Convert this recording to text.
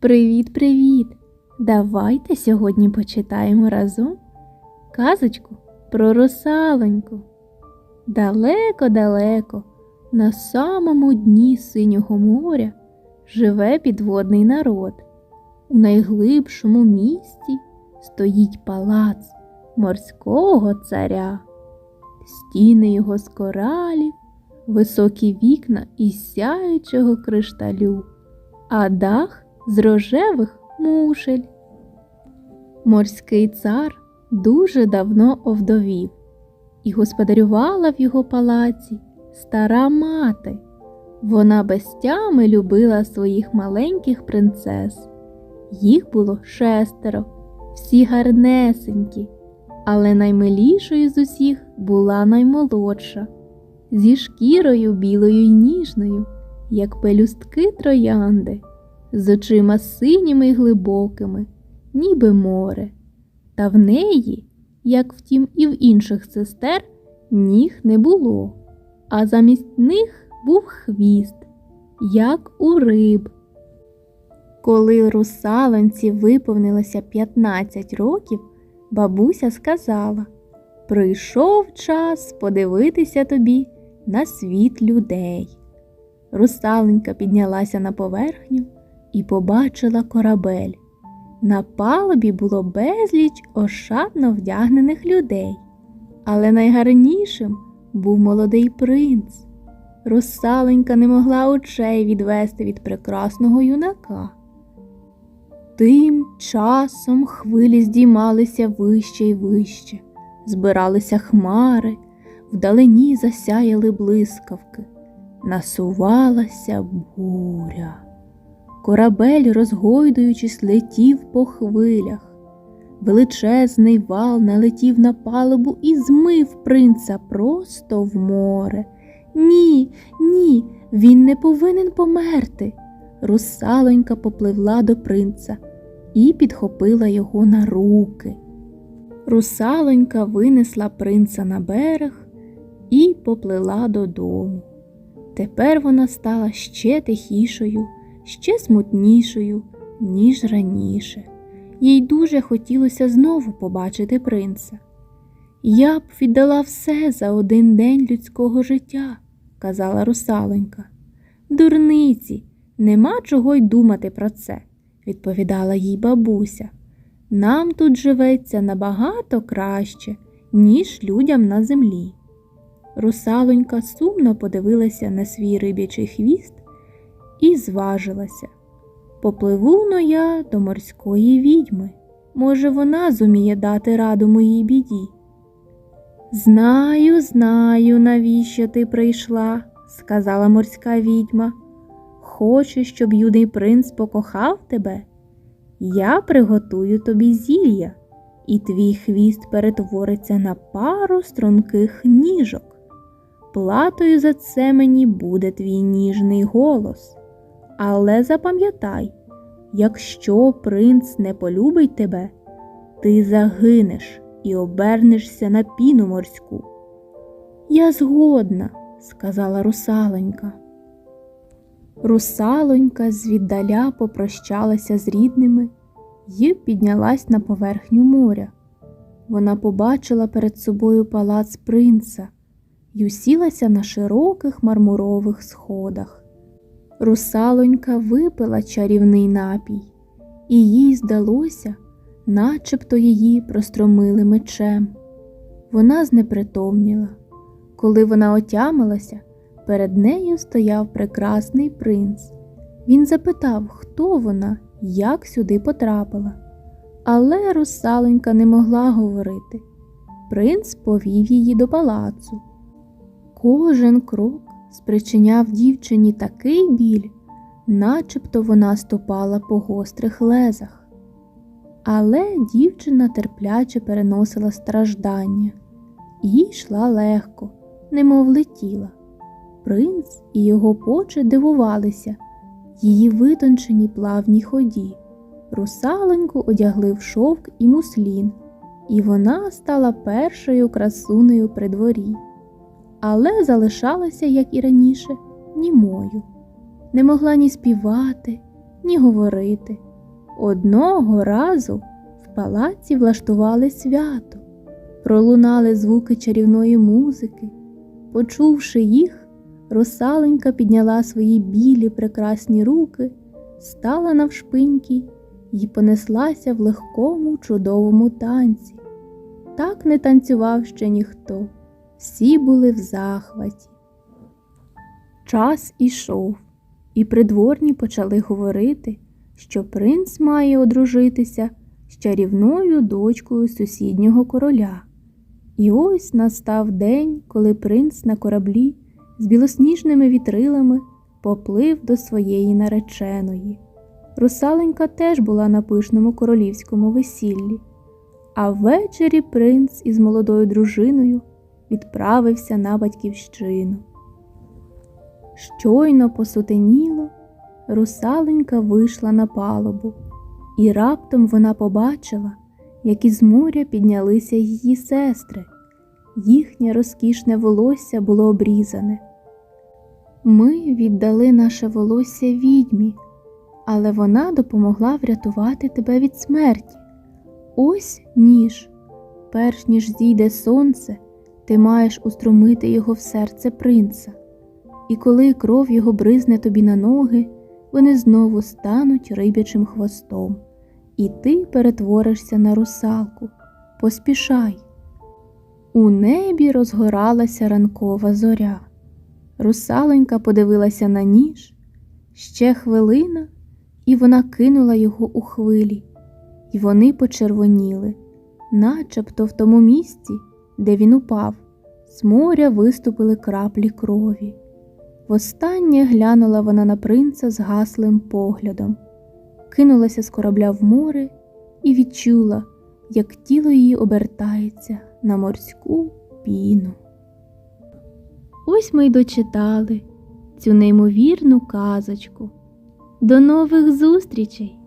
Привіт-привіт! Давайте сьогодні почитаємо разом казочку про русалоньку. Далеко-далеко, на самому дні синього моря, живе підводний народ. У найглибшому місті стоїть палац морського царя, стіни його з коралів, високі вікна із сяючого кришталю, а дах з рожевих мушель. Морський цар дуже давно овдовів, і господарювала в його палаці стара мати. Вона без тями любила своїх маленьких принцес. Їх було шестеро, всі гарнесенькі, але наймилішою з усіх була наймолодша, зі шкірою білою й ніжною, як пелюстки троянди з очима синіми й глибокими, ніби море, та в неї, як втім, і в інших сестер, ніг не було, а замість них був хвіст, як у риб. Коли русалонці виповнилося 15 років, бабуся сказала Прийшов час подивитися тобі на світ людей. Русаленька піднялася на поверхню і побачила корабель. На палубі було безліч ошатно вдягнених людей, але найгарнішим був молодий принц. Русаленька не могла очей відвести від прекрасного юнака. Тим часом хвилі здіймалися вище й вище, збиралися хмари, вдалині засяяли блискавки, насувалася буря. Корабель, розгойдуючись, летів по хвилях. Величезний вал налетів на палубу і змив принца просто в море. Ні, ні, він не повинен померти. Русалонька попливла до принца і підхопила його на руки. Русалонька винесла принца на берег і поплила додому. Тепер вона стала ще тихішою ще смутнішою, ніж раніше. Їй дуже хотілося знову побачити принца. Я б віддала все за один день людського життя, казала русалонька. Дурниці, нема чого й думати про це, відповідала їй бабуся. Нам тут живеться набагато краще, ніж людям на землі. Русалонька сумно подивилася на свій рибячий хвіст і зважилася. Попливу но я до морської відьми. Може, вона зуміє дати раду моїй біді. Знаю, знаю, навіщо ти прийшла, сказала морська відьма. Хочеш, щоб юний принц покохав тебе? Я приготую тобі зілля, і твій хвіст перетвориться на пару струнких ніжок. Платою за це мені буде твій ніжний голос. Але запам'ятай, якщо принц не полюбить тебе, ти загинеш і обернешся на піну морську. Я згодна, сказала русалонька. Русалонька звіддаля попрощалася з рідними і піднялась на поверхню моря. Вона побачила перед собою палац принца й усілася на широких мармурових сходах. Русалонька випила чарівний напій, і їй здалося, начебто її простромили мечем. Вона знепритомніла. Коли вона отямилася, перед нею стояв прекрасний принц. Він запитав, хто вона, як сюди потрапила. Але русалонька не могла говорити. Принц повів її до палацу. Кожен крок спричиняв дівчині такий біль, начебто вона ступала по гострих лезах. Але дівчина терпляче переносила страждання і йшла легко, немов летіла. Принц і його поче дивувалися її витонченій плавній ході. Русалоньку одягли в шовк і муслін, і вона стала першою красунею при дворі але залишалася, як і раніше, німою. Не могла ні співати, ні говорити, Одного разу в палаці влаштували свято, пролунали звуки чарівної музики. Почувши їх, русаленька підняла свої білі прекрасні руки, стала навшпиньки і понеслася в легкому чудовому танці. Так не танцював ще ніхто, всі були в захваті. Час ішов, і придворні почали говорити, що принц має одружитися з чарівною дочкою сусіднього короля. І ось настав день, коли принц на кораблі з білосніжними вітрилами поплив до своєї нареченої. Русаленька теж була на пишному королівському весіллі, а ввечері принц із молодою дружиною відправився на батьківщину. Щойно посутеніло, русаленька вийшла на палубу, і раптом вона побачила, як із моря піднялися її сестри. Їхнє розкішне волосся було обрізане. Ми віддали наше волосся відьмі, але вона допомогла врятувати тебе від смерті. Ось ніж. Перш ніж зійде сонце, ти маєш устромити його в серце принца. І коли кров його бризне тобі на ноги, вони знову стануть рибячим хвостом, і ти перетворишся на русалку. Поспішай. У небі розгоралася ранкова зоря. Русаленька подивилася на ніж. Ще хвилина, і вона кинула його у хвилі, і вони почервоніли, начебто в тому місці, де він упав, з моря виступили краплі крові. Востаннє глянула вона на принца з гаслим поглядом, кинулася з корабля в море і відчула, як тіло її обертається на морську піну. Ось ми й дочитали цю неймовірну казочку. До нових зустрічей!